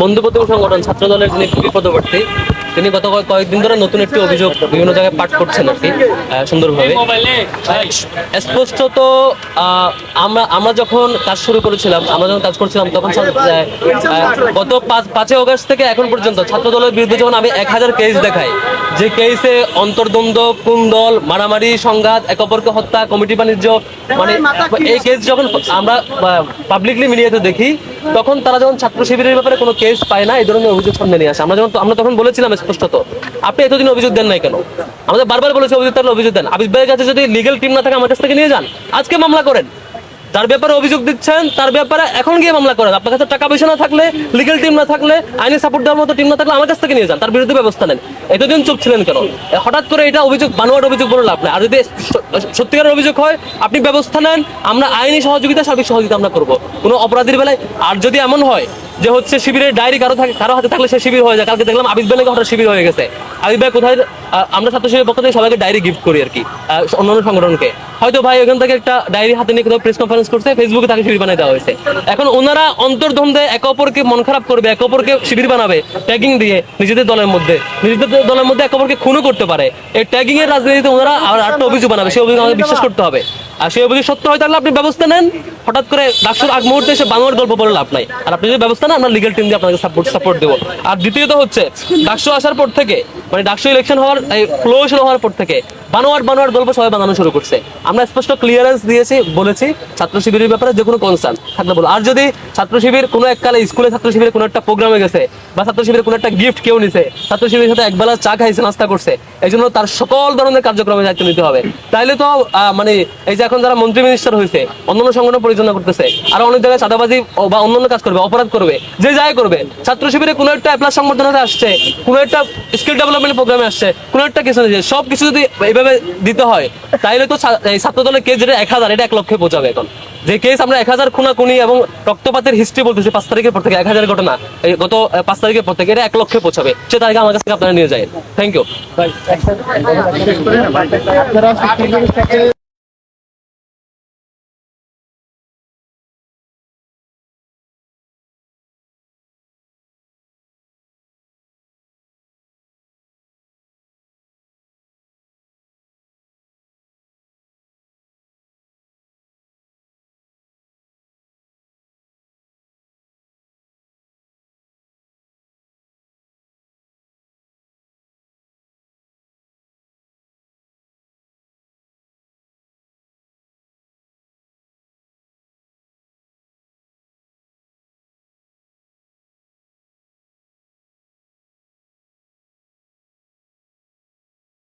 বন্ধু প্রতিম সংগঠন ছাত্র দলের যিনি পদপ্রার্থী, তিনি গত কয়েকদিন ধরে নতুন একটি অভিযোগ বিভিন্ন জায়গায় পাঠ করছেন আর কি সুন্দরভাবে। স্পষ্টত আমরা আমরা যখন কাজ শুরু করেছিলাম, আমরা যখন কাজ করছিলাম তখন গত পাঁচ পাঁচই অগস্ট থেকে এখন পর্যন্ত ছাত্র দলের বিরুদ্ধে যখন আমি এক হাজার কেস দেখাই, যে কেসে অন্তর্দ্বন্দ্ব কুন্দল মারামারি, সংঘাত, এক অপরকে হত্যা, কমিটি বাণিজ্য মানে এই কেস যখন আমরা পাবলিকলি মিডিয়াতে দেখি তখন তারা যখন ছাত্র শিবিরের ব্যাপারে কোনো কেস পায় না, এই ধরনের অভিযোগ সামনে নিয়ে আসে। আমরা যখন আমরা তখন বলেছিলাম স্পষ্টত, আপনি এতদিন অভিযোগ দেন নাই কেন? আমাদের বারবার বলেছি, অভিযোগ তাহলে অভিযোগ দেন। আবিদ ভাইয়ের কাছে যদি লিগেল টিম না থাকে, আমার কাছ থেকে নিয়ে যান। আজকে মামলা করেন। যার ব্যাপারে অভিযোগ দিচ্ছেন, তার ব্যাপারে এখন গিয়ে মামলা করেন। আপনার কাছে টাকা পয়সা না থাকলে লিগেল টিম না থাকলে, আইনি সাপোর্ট দেওয়ার মতো টিম না থাকলে আমার কাছ থেকে নিয়ে যান, তার বিরুদ্ধে ব্যবস্থা নেন। এতদিন চুপ ছিলেন কেন হঠাৎ করে এটা অভিযোগ বানোয়ার অভিযোগ বলে লাভ নেই। আর যদি সত্যিকারের অভিযোগ হয়, আপনি ব্যবস্থা নেন, আমরা আইনি সহযোগিতা, সার্বিক সহযোগিতা আমরা করব। কোনো অপরাধীর বেলায়, আর যদি এমন হয় যে হচ্ছে শিবিরের ডায়েরি কারও থাকে কারও হাতে থাকলে সে শিবির হয়ে যায়। কালকে দেখলাম আবিদ ভাই হঠাৎ শিবির হয়ে গেছে। আবিদ ভাই কোথায় আমরা ছাত্র শিবিরের পক্ষ থেকে সবাইকে ডায়েরি গিফট করি আর কি অন্যান্য সংগঠনকে। হয়তো ভাই ওখান থেকে একটা ডায়েরি হাতে নিয়ে কোথাও প্রেস কনফারেন্স করছে ফেসবুকে তাকে শিবির বানিয়ে দেওয়া হয়েছে। এখন ওনারা অন্তর্দ্বন্দ্বে একে অপরকে মন খারাপ করবে, একে অপরকে শিবির বানাবে ট্যাগিং দিয়ে নিজেদের দলের মধ্যে। নিজেদের দলের মধ্যে একে অপরকে খুনও করতে পারে। এই ট্যাগিং এর রাজনীতিতে ওনারা আর একটা অভিযোগ বানাবে সেই অভিযোগ আমাদের বিশ্বাস করতে হবে। আর সেই অভিযোগ সত্য হয় তাহলে আপনি ব্যবস্থা নেন। হঠাৎ করে ডাকসুর আগ মুহূর্তে এসে বাংলার গল্প বলে লাভ নাই। আর আপনি যদি ব্যবস্থা নেন, আমরা লিগেল টিম দিয়ে আপনাকে সাপোর্ট সাপোর্ট দেবো। আর দ্বিতীয়ত হচ্ছে, ডাকসু আসার পর থেকে মানে ডাকসু ইলেকশন হওয়ার ফ্লো শুরু হওয়ার পর থেকে, বানোয়ার বানোয়ার গল্প সবাই বানানো শুরু করছে। আমরা স্পষ্ট ক্লিয়ারেন্স দিয়েছি, বলেছি, ছাত্র শিবিরের ব্যাপারে যে কোনো কনসার্ন থাকলে বলো। আর যদি ছাত্র শিবির কোনো এককালে স্কুলে ছাত্র শিবিরের কোনো একটা প্রোগ্রামে গেছে, বা ছাত্র শিবিরের কোনো একটা গিফট কেউ নিছে, ছাত্র শিবিরের সাথে একবেলা চা খাইছে, নাস্তা করছে এই জন্য তার সকল ধরনের কার্যক্রমে দায়িত্ব নিতে হবে। তাইলে তো মানে এই যে এখন যারা মন্ত্রী মিনিস্টার হয়েছে অন্যান্য সংগঠন পরিচালনা করতেছে, আর অনেক জায়গায় চাঁদাবাজি বা অন্যান্য কাজ করবে, অপরাধ করবে, যে যাই করবে, ছাত্র শিবিরে কোনো একটা প্লাস সংবর্ধনাতে আসছে, কোনো একটা স্কিল ডেভেলপমেন্ট প্রোগ্রামে আসছে, কোনো একটা কিছু সব কিছু যদি এইভাবে দিতে হয়, তাইলে তো ছাত্র দলের কেস যেটা এক হাজার, এটা এক লক্ষে পৌঁছাবে এখন। যে কেস আমরা এক হাজার খুনাখুনি এবং রক্তপাতের হিস্ট্রি বলতেছি, পাঁচ তারিখের পর থেকে, এক হাজার ঘটনা গত পাঁচ তারিখের পর থেকে, এটা এক লক্ষে পৌঁছাবে। সে তারিখে আমার কাছ থেকে আপনারা নিয়ে যায় থ্যাংক ইউ